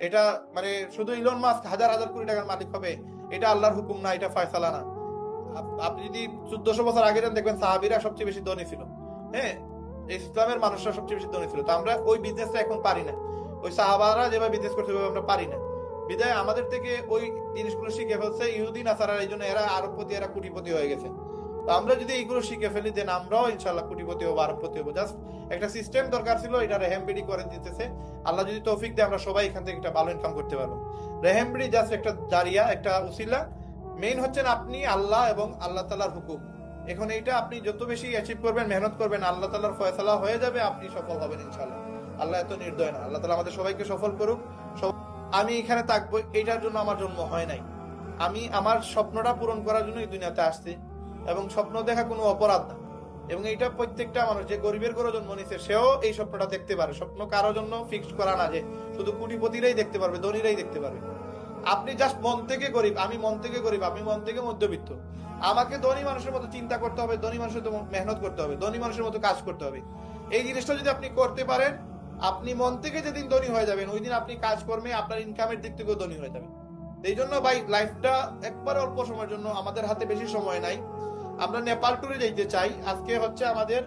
এটা মানে শুধু ইলন মাস্ক হাজার হাজার কোটি টাকার মালিক হবে, এটা আল্লাহর হুকুম না, এটা ফয়সালা না। আপনি যদি চোদ্দশো বছর আগে যান, দেখবেন সাহাবিরা সবচেয়ে বেশি ধনী ছিল। হ্যাঁ? ইসলামের মানুষরা সবচেয়ে বেশি ধনী ছিল। তো আমরা ওই বিজনেসটা এখন পারি না। ওই সাহাবারা যেভাবে বিজনেস করতে ওইভাবে আমরা পারি না। বিদায়, আমাদের থেকে ওই জিনিসগুলো শিখে ফেলছে ইহুদিন আসারা এই জন্য এরা আরবপতি, এরা কোটিপতি হয়ে গেছে। তো আমরা যদি এইগুলো শিখে ফেলি দেন আমরাও ইনশাল্লাহ কোটিপতি হব আরবপতি হব। জাস্ট একটা সিস্টেম দরকার ছিল এটা রেহেমবিডি করে দিতেছে। আল্লাহ যদি তৌফিক দেয়, আমরা সবাই এখান থেকে একটা ভালো ইনকাম করতে পারব। রেহেমবিডি জাস্ট একটা জারিয়া, একটা উসিলা। মেইন হচ্ছেন আপনি আল্লাহ এবং আল্লাহ তালার হুকুম। এখন এইটা আপনি যত বেশি অ্যাচিভ করবেন, মেহনত করবেন, আল্লাহ তালার ফয়সালা হয়ে যাবে, আপনি সফল হবেন ইনশাল্লাহ আল্লাহ এত নির্দয় না। আল্লাহ তালা আমাদের সবাইকে সফল করুক। আমি এখানে থাকব, এইটার জন্য আমার জন্ম হয় নাই। আমি আমার স্বপ্নটা পূরণ করার জন্য এই দুনিয়াতে আসছি। এবং স্বপ্ন দেখা কোনো অপরাধ না। এবং এইটা প্রত্যেকটা মানুষ, যে গরিবের ঘরে জন্ম নিছে, সেও এই স্বপ্নটা দেখতে পারে। স্বপ্ন কারোর জন্য ফিক্সড করা না যে শুধু কুটিপতিরাই দেখতে পারবে, ধনীরাই দেখতে পারবে। আপনি জাস্ট মন থেকে গরিব, আমি মন থেকে গরিব আমি মন থেকে মধ্যবিত্ত। আমাকে ধনী মানুষের মতো চিন্তা করতে হবে, ধনী মানুষের মতো মেহনত করতে হবে, ধনী মানুষের মতো কাজ করতে হবে। এই জিনিসটা যদি আপনি করতে পারেন, আপনি মন থেকে যেদিন ধনী হয়ে যাবেন, ওই দিন আপনি কাজ কর্মে আপনার ইনকামের দিক থেকেও ধনী হয়ে যাবেন। এই জন্য ভাই লাইফটা একবার অল্প সময়ের জন্য আমাদের হাতে বেশি সময় নাই। আমরা নেপাল ট্যুরে যাইতে চাই। আজকে হচ্ছে আমাদের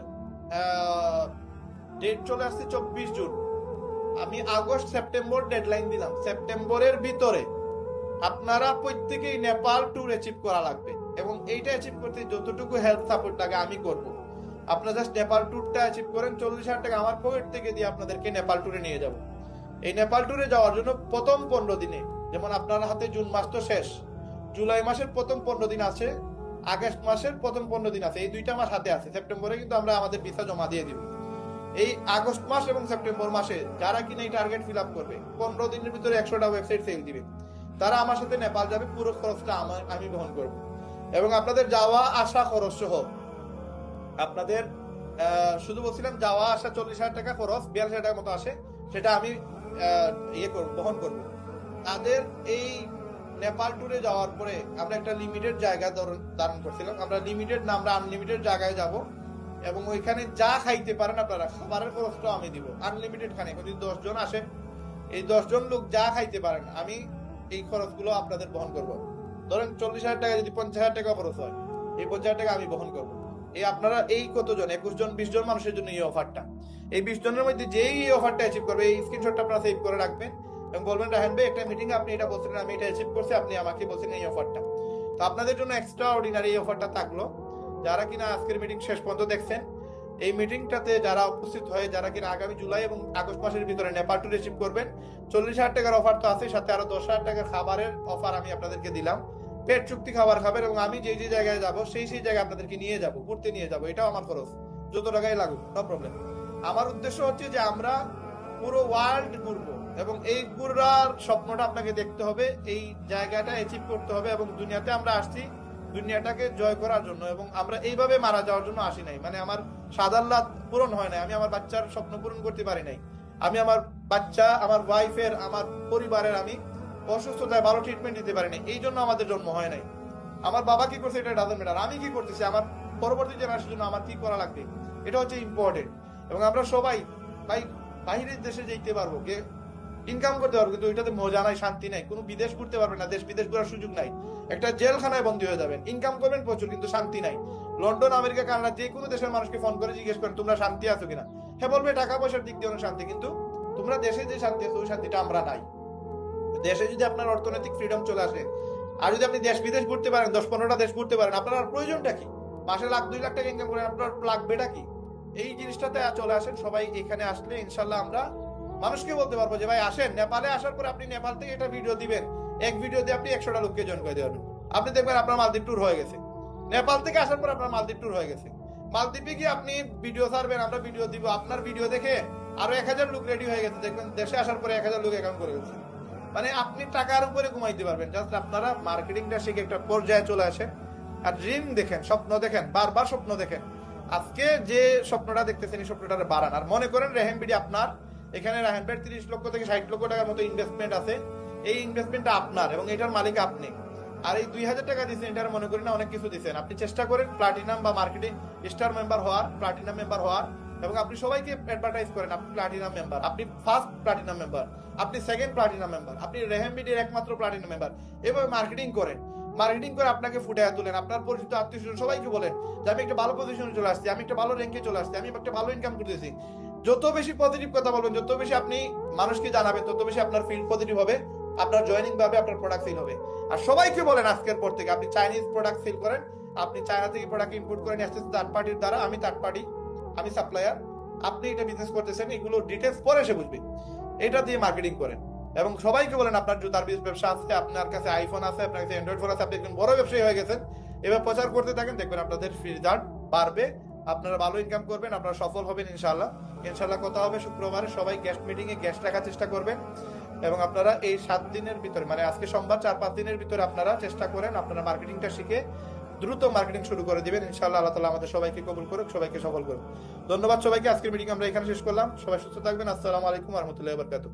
ডেট চলে আসছে চব্বিশ জুন। আমি আগস্ট, সেপ্টেম্বর ডেডলাইন দিলাম। সেপ্টেম্বরের ভিতরে আপনারা প্রত্যেকেই নেপাল ট্যুর অ্যাচিভ করা লাগবে। এবং এইটা অ্যাচিভ করতে যতটুকু হেল্প সাপোর্ট লাগে আমি করব। আপনারা জাস্ট নেপাল ট্যুরটা অ্যাচিভ করেন, চল্লিশ হাজার টাকা আমার পকেট থেকে দিয়ে আপনাদেরকে নেপাল ট্যুরে নিয়ে যাব। এই নেপাল ট্যুরে যাওয়ার জন্য প্রথম পনেরো দিনে, যেমন আপনার হাতে জুন মাস তো শেষ, জুলাই মাসের প্রথম পনেরো দিন আছে আগস্ট মাসের প্রথম পনেরো দিন আছে। এই দুইটা মাস হাতে আছে। সেপ্টেম্বরে কিন্তু আমরা আমাদের ভিসা জমা দিয়ে দিব। এই আগস্ট মাস এবং সেপ্টেম্বর মাসে যারা কিনা এই টার্গেট ফিল আপ করবে, পনেরো দিনের ভিতরে একশোটা ওয়েবসাইট সেল দিবে। তারা আমার সাথে নেপাল যাবে, পুরো খরচটা আমার- আমি বহন করব। এবং আপনাদের যাওয়া আসা খরচ সহ, আপনাদের শুধু বলছিলাম যাওয়া আসা চল্লিশ হাজার টাকা খরচ, বিয়াল্লিশ হাজার টাকার মতো আসে, সেটা আমি ইয়ে করব, বহন করব। তাদের এই নেপাল ট্যুরে যাওয়ার পরে আমরা একটা লিমিটেড জায়গা ধারণ করছিলাম। আমরা লিমিটেড না, আমরা আনলিমিটেড জায়গায় যাব এবং ওইখানে যা খাইতে পারেন আপনারা, খাবারের খরচটা আমি দিব। আনলিমিটেড খানে যদি দশ জন আসেন এই দশ জন লোক যা খাইতে পারেন, আমি এই খরচগুলো আপনাদের বহন করব। ধরেন চল্লিশ হাজার টাকা যদি পঞ্চাশ হাজার টাকা খরচ হয়, এই পঞ্চাশ হাজার টাকা আমি বহন করব। এই আপনারা এই কতজন, একুশ জন, বিশ জন মানুষের জন্য এই অফারটা এই বিশ জনের মধ্যে যেই এই অফারটা অ্যাচিভ করবে, এই স্ক্রিনশটটা আপনারা সেভ করে রাখবেন। এবং বলবেন রাহেন একটা মিটিং আপনি এটা বলছিলেন, আমি এটা অ্যাচিভ করছি, আপনি আমাকে বলছেন এই অফারটা তো আপনাদের জন্য এক্সট্রা অর্ডিনারি এই অফারটা থাকল। যারা কিনা আজকের মিটিং শেষ পর্যন্ত দেখছেন, এই মিটিংটাতে যারা উপস্থিত হয়ে যারা কিনা আগামী জুলাই এবং আগস্ট মাসের ভিতরে নেপাল টু রিসিভ করবেন, চল্লিশ হাজার টাকার অফার তো আছে সাথে আরও দশ হাজার টাকার খাবারের অফার আমি আপনাদেরকে দিলাম। পেট চুক্তি খাবার খাবেন এবং আমি যে যে জায়গায় যাব, সেই সেই জায়গায় আপনাদেরকে নিয়ে যাব, ঘুরতে নিয়ে যাব, এটাও আমার খরচ। যত টাকাই লাগুক নো প্রবলেম আমার উদ্দেশ্য হচ্ছে যে আমরা পুরো ওয়ার্ল্ড ঘুরবো। এবং এই ঘুরার স্বপ্নটা আপনাকে দেখতে হবে, এই জায়গাটা অ্যাচিভ করতে হবে এবং দুনিয়াতে আমরা আসছি দুনিয়াটাকে জয় করার জন্য এবং আমরা এইভাবে মারা যাওয়ার জন্য আসি নাই। মানে আমার সাদাল্লাত পূরণ হয় নাই, আমি আমার বাচ্চার স্বপ্ন পূরণ করতে পারি নাই। আমি আমার বাচ্চা, আমার ওয়াইফের আমার পরিবারের আমি অসুস্থতায় ভালো ট্রিটমেন্ট দিতে পারি নাই। এই জন্য আমাদের জন্ম হয় নাই। আমার বাবা কি করছে এটা ডাজেন্ট ম্যাটার আমি কি করতেছি? আমার পরবর্তী জেনারেশনের জন্য আমার কি করা লাগবে? এটা হচ্ছে ইম্পর্টেন্ট এবং আমরা সবাই ভাই বাইরের দেশে যেতে পারব। ইনকাম করতে পারব, কিন্তু ওইটাতে মজা নাই, শান্তি নাই। কোনো বিদেশ ঘুরতে পারবে না, দেশ বিদেশ ঘোরার সুযোগ নাই। একটা জেলখানায় বন্দী হয়ে যাবেন। ইনকাম করবেন প্রচুর, কিন্তু শান্তি নাই। লন্ডন আমেরিকা কানাডা যে কোনো দেশের মানুষকে ফোন করে জিজ্ঞেস করেন, তোমরা শান্তি আছো কিনা? হ্যাঁ বলবে, টাকা পয়সার দিক দিয়ে অনেক শান্তি, কিন্তু তোমরা দেশে যে শান্তি আছে, ওই শান্তিটা আমরা নাই। দেশে যদি আপনার অর্থনৈতিক ফ্রিডম চলে আসে, আর যদি আপনি দেশ বিদেশ ঘুরতে পারেন, দশ পনেরোটা দেশ ঘুরতে পারেন, আপনার প্রয়োজনটা কি? মাসে লাখ, দুই লাখ টাকা ইনকাম করেন আপনার লাগবেটা কি? এই জিনিসটাতে চলে আসেন, সবাই এখানে আসলে, ইনশাল্লাহ আমরা মানুষকে বলতে পারব যে, ভাই, আসেন, নেপালে আসার পর আপনি নেপাল থেকে একটা ভিডিও দিবেন। এক ভিডিও দিয়ে আপনি একশোটা লোককে জয়েন করে দেবেন আপনি দেখবেন আপনার মালদ্বীপ ট্যুর হয়ে গেছে। নেপাল থেকে আসার পর আপনার মালদ্বীপ ট্যুর হয়ে গেছে। মালদ্বীপে গিয়ে আপনি ভিডিও ছাড়বেন, আমরা ভিডিও দিব। আপনার ভিডিও দেখে আরও এক হাজার লোক রেডি হয়ে গেছে। দেখবেন দেশে আসার পরে এক হাজার লোক অ্যাকাউন্ট করে গেছে মানে আপনি টাকার উপরে ঘুমাইতে পারবেন। জাস্ট আপনারা মার্কেটিংটা শিখে একটা পর্যায়ে চলে আসেন। আর ড্রিম দেখেন, স্বপ্ন দেখেন, বারবার স্বপ্ন দেখেন। আজকে যে স্বপ্নটা দেখতেছেন, এই স্বপ্নটা বাড়ান। আর মনে করেন, রেহেম বিডি আপনার এখানে রেহেন তিরিশ লক্ষ থেকে ষাট লক্ষ টাকার মতো ইনভেস্টমেন্ট আছে। এই ইনভেস্টমেন্টটা আপনার এবং এটার মালিক আপনি। আর এই দুই হাজার টাকা দিচ্ছেন এটার মনে করি না অনেক কিছু দিচ্ছেন আপনি চেষ্টা করেন প্লাটিনাম বা মার্কেটিং স্টার মেম্বার হওয়ার প্লাটিনাম মেম্বার হওয়ার এবং আপনি সবাইকে অ্যাডভার্টাইজ করেন, আপনি প্লাটিনাম মেম্বার আপনি ফার্স্ট প্লাটিনাম মেম্বার আপনি সেকেন্ড প্লাটিনাম মেম্বার আপনি রেহেম মিডিয়ার একমাত্র প্লাটিনাম মেম্বার এভাবে মার্কেটিং করেন। মার্কেটিং করে আপনাকে ফুটে তুলেন। আপনার পরিচিত আত্মীয় সবাইকে বলেন যে, আমি একটা ভালো পজিশনে চলে আসছি, আমি একটা ভালো র্যাঙ্কে চলে আসছি, আমি একটা ভালো ইনকাম করতেছি। যত বেশি পজিটিভ কথা বলবেন, যত বেশি আপনি মানুষকে জানাবেন, তত বেশি আপনার ফিল্ড পজিটিভ হবে, আপনার জয়েনিং ভাবে আপনার প্রোডাক্ট সেল হবে। আর সবাইকে বলেন আজকের পর থেকে, আপনি চাইনিজ প্রোডাক্ট সেল করেন, আপনি চায়না থেকে প্রোডাক্ট ইম্পোর্ট করেন আসতেছে থার্ড পার্টির দ্বারা, আমি থার্ড পার্টি আমি সাপ্লায়ার আপনি এটা বিজনেস করতেছেন, এগুলো ডিটেলস পরে এসে বুঝবে। এটা দিয়ে মার্কেটিং করেন। এবং সবাইকে বলেন, আপনার জুতার ব্যবসা আছে, আপনার কাছে আইফোন আছে, আপনার কাছে অ্যান্ড্রয়েড ফোন আছে, আপনি একজন বড় ব্যবসায়ী হয়ে গেছেন, এবার প্রচার করতে থাকেন, দেখবেন আপনাদের রেজাল্ট বাড়বে আপনারা ভালো ইনকাম করবেন, আপনারা সফল হবেন ইনশাল্লাহ ইনশাল্লাহ কথা হবে শুক্রবারে, সবাই গেস্ট মিটিং এ গেস্ট রাখার চেষ্টা করবেন। এবং আপনারা এই সাত দিনের ভিতরে মানে আজকে সোমবার চার পাঁচ দিনের ভিতরে আপনারা চেষ্টা করেন, আপনারা মার্কেটিংটা শিখে দ্রুত মার্কেটিং শুরু করে দিবেন। ইনশাআল্লাহ আল্লাহ তালা আমাদের সবাইকে কবুল করুক, সবাইকে সফল করুক। ধন্যবাদ সবাইকে, আজকের মিটিং আমরা এখানে শেষ করলাম। সবাই সুস্থ থাকবেন। আসসালামু আলাইকুম রহমতুল্লাহ বরকাতু